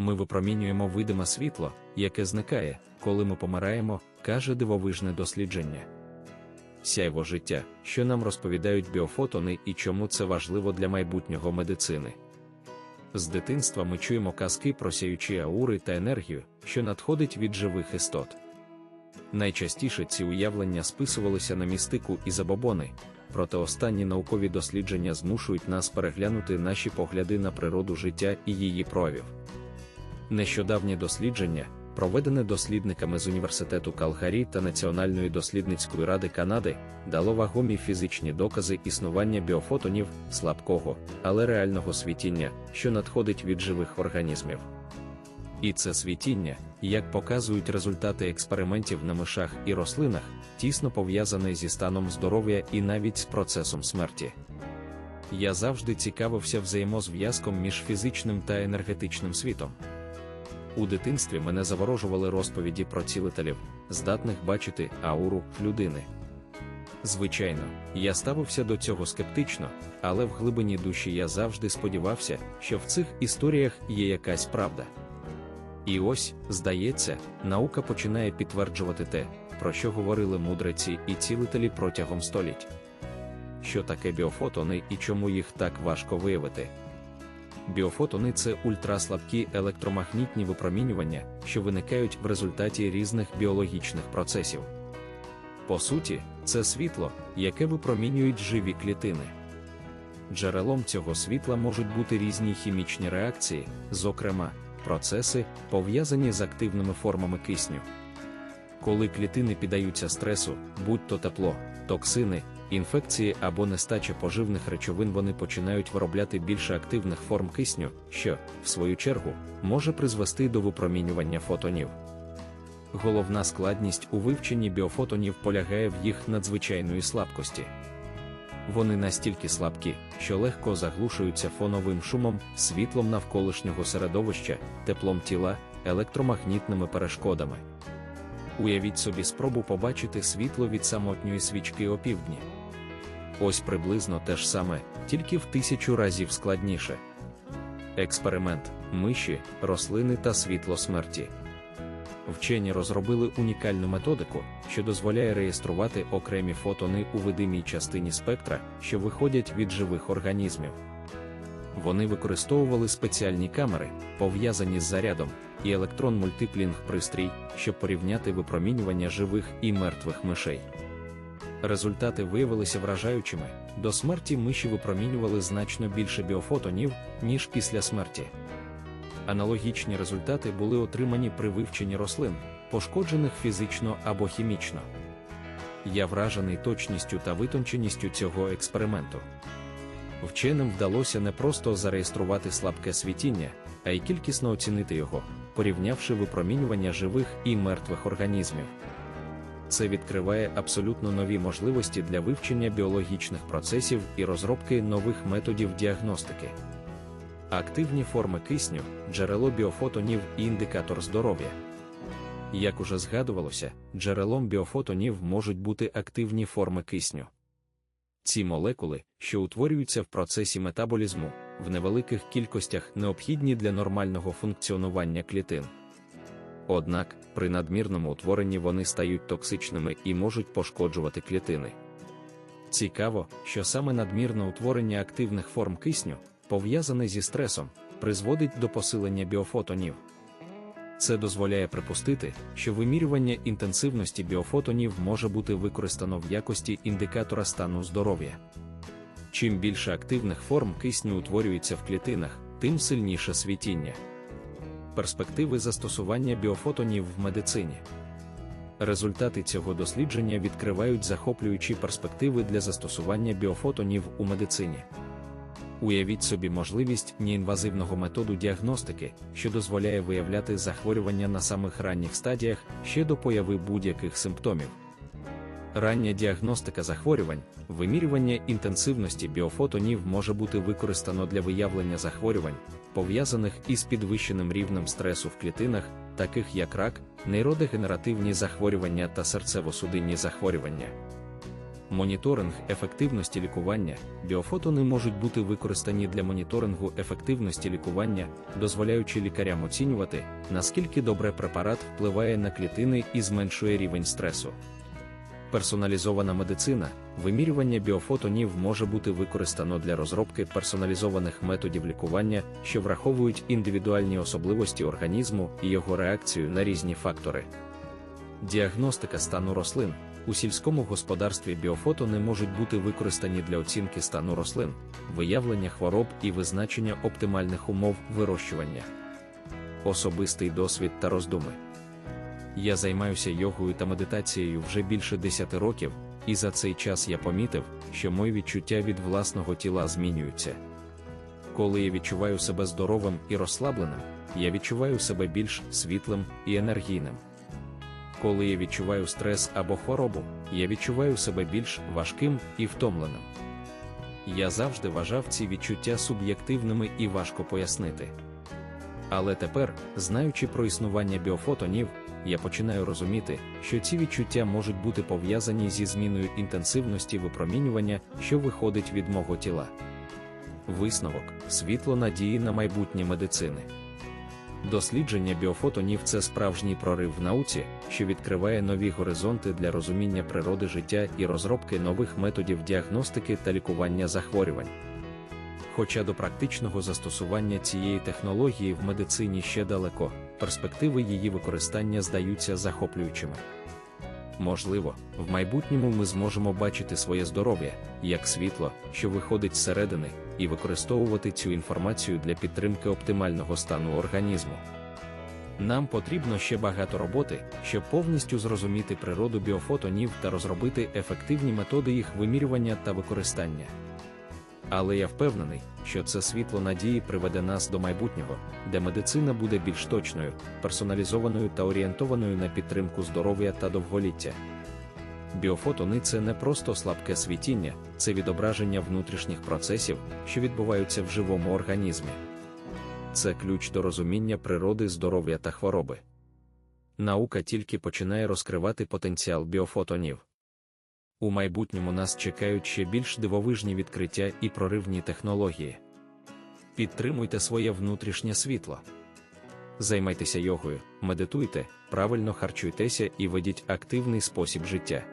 ми випромінюємо видиме світло, яке зникає, коли ми помираємо, каже дивовижне дослідження. Сяйво життя, що нам розповідають біофотони і чому це важливо для майбутнього медицини. З дитинства ми чуємо казки про сяючі аури та енергію, що надходить від живих істот. Найчастіше ці уявлення списувалися на містику і забобони, проте останні наукові дослідження змушують нас переглянути наші погляди на природу життя і її проявів. Нещодавнє дослідження, проведене дослідниками з університету Калгарі та Національної дослідницької ради Канади, дало вагомі фізичні докази існування біофотонів слабкого, але реального світіння, що надходить від живих організмів. І це світіння, як показують результати експериментів на мишах і рослинах, тісно пов'язане зі станом здоров'я і навіть з процесом смерті. Я завжди цікавився взаємозв'язком між фізичним та енергетичним світом. У дитинстві мене заворожували розповіді про цілителів, здатних бачити ауру людини. Звичайно, я ставився до цього скептично, але в глибині душі я завжди сподівався, що в цих історіях є якась правда. І ось, здається, наука починає підтверджувати те, про що говорили мудреці і цілителі протягом століть. Що таке біофотони і чому їх так важко виявити? Біофотони це ультраслабкі електромагнітні випромінювання, що виникають в результаті різних біологічних процесів. По суті, це світло, яке випромінюють живі клітини. Джерелом цього світла можуть бути різні хімічні реакції, зокрема, процеси, пов'язані з активними формами кисню. Коли клітини піддаються стресу, будь то тепло, токсини, інфекції або нестача поживних речовин, вони починають виробляти більше активних форм кисню, що, в свою чергу, може призвести до випромінювання фотонів. Головна складність у вивченні біофотонів полягає в їх надзвичайної слабкості. Вони настільки слабкі, що легко заглушуються фоновим шумом, світлом навколишнього середовища, теплом тіла, електромагнітними перешкодами. Уявіть собі спробу побачити світло від самотньої свічки опівдні. Ось приблизно те ж саме, тільки в тисячу разів складніше. Експеримент, миші, рослини та світло смерті. Вчені розробили унікальну методику, що дозволяє реєструвати окремі фотони у видимій частині спектра, що виходять від живих організмів. Вони використовували спеціальні камери, пов'язані з зарядом, і електрон-мультиплінг пристрій, щоб порівняти випромінювання живих і мертвих мишей. Результати виявилися вражаючими, до смерті миші випромінювали значно більше біофотонів, ніж після смерті. Аналогічні результати були отримані при вивченні рослин, пошкоджених фізично або хімічно. Я вражений точністю та витонченістю цього експерименту. Вченим вдалося не просто зареєструвати слабке світіння, а й кількісно оцінити його, порівнявши випромінювання живих і мертвих організмів. Це відкриває абсолютно нові можливості для вивчення біологічних процесів і розробки нових методів діагностики. Активні форми кисню, джерело біофотонів і індикатор здоров'я. Як уже згадувалося, джерелом біофотонів можуть бути активні форми кисню. Ці молекули, що утворюються в процесі метаболізму, в невеликих кількостях необхідні для нормального функціонування клітин. Однак, при надмірному утворенні вони стають токсичними і можуть пошкоджувати клітини. Цікаво, що саме надмірне утворення активних форм кисню, пов'язане зі стресом, призводить до посилення біофотонів. Це дозволяє припустити, що вимірювання інтенсивності біофотонів може бути використано в якості індикатора стану здоров'я. Чим більше активних форм кисню утворюється в клітинах, тим сильніше світіння. Перспективи застосування біофотонів в медицині. Результати цього дослідження відкривають захоплюючі перспективи для застосування біофотонів у медицині. Уявіть собі можливість неінвазивного методу діагностики, що дозволяє виявляти захворювання на самих ранніх стадіях ще до появи будь-яких симптомів. Рання діагностика захворювань, вимірювання інтенсивності біофотонів може бути використано для виявлення захворювань, пов'язаних із підвищеним рівнем стресу в клітинах, таких як рак, нейродегенеративні захворювання та серцево-судинні захворювання. Моніторинг ефективності лікування. Біофотони можуть бути використані для моніторингу ефективності лікування, дозволяючи лікарям оцінювати, наскільки добре препарат впливає на клітини і зменшує рівень стресу. Персоналізована медицина, вимірювання біофотонів може бути використано для розробки персоналізованих методів лікування, що враховують індивідуальні особливості організму і його реакцію на різні фактори. Діагностика стану рослин у сільському господарстві біофотони можуть бути використані для оцінки стану рослин, виявлення хвороб і визначення оптимальних умов вирощування. Особистий досвід та роздуми. Я займаюся йогою та медитацією вже більше 10 років, і за цей час я помітив, що мої відчуття від власного тіла змінюються. Коли я відчуваю себе здоровим і розслабленим, я відчуваю себе більш світлим і енергійним. Коли я відчуваю стрес або хворобу, я відчуваю себе більш важким і втомленим. Я завжди вважав ці відчуття суб'єктивними і важко пояснити. Але тепер, знаючи про існування біофотонів, я починаю розуміти, що ці відчуття можуть бути пов'язані зі зміною інтенсивності випромінювання, що виходить від мого тіла. Висновок світло надії на майбутнє медицини. Дослідження біофотонів це справжній прорив в науці, що відкриває нові горизонти для розуміння природи життя і розробки нових методів діагностики та лікування захворювань. Хоча до практичного застосування цієї технології в медицині ще далеко, перспективи її використання здаються захоплюючими. Можливо, в майбутньому ми зможемо бачити своє здоров'я як світло, що виходить зсередини, і використовувати цю інформацію для підтримки оптимального стану організму. Нам потрібно ще багато роботи, щоб повністю зрозуміти природу біофотонів та розробити ефективні методи їх вимірювання та використання. Але я впевнений, що це світло надії приведе нас до майбутнього, де медицина буде більш точною, персоналізованою та орієнтованою на підтримку здоров'я та довголіття. Біофотони це не просто слабке світіння, це відображення внутрішніх процесів, що відбуваються в живому організмі. Це ключ до розуміння природи здоров'я та хвороби. Наука тільки починає розкривати потенціал біофотонів. У майбутньому нас чекають ще більш дивовижні відкриття і проривні технології. Підтримуйте своє внутрішнє світло. Займайтеся йогою, медитуйте, правильно харчуйтеся і ведіть активний спосіб життя.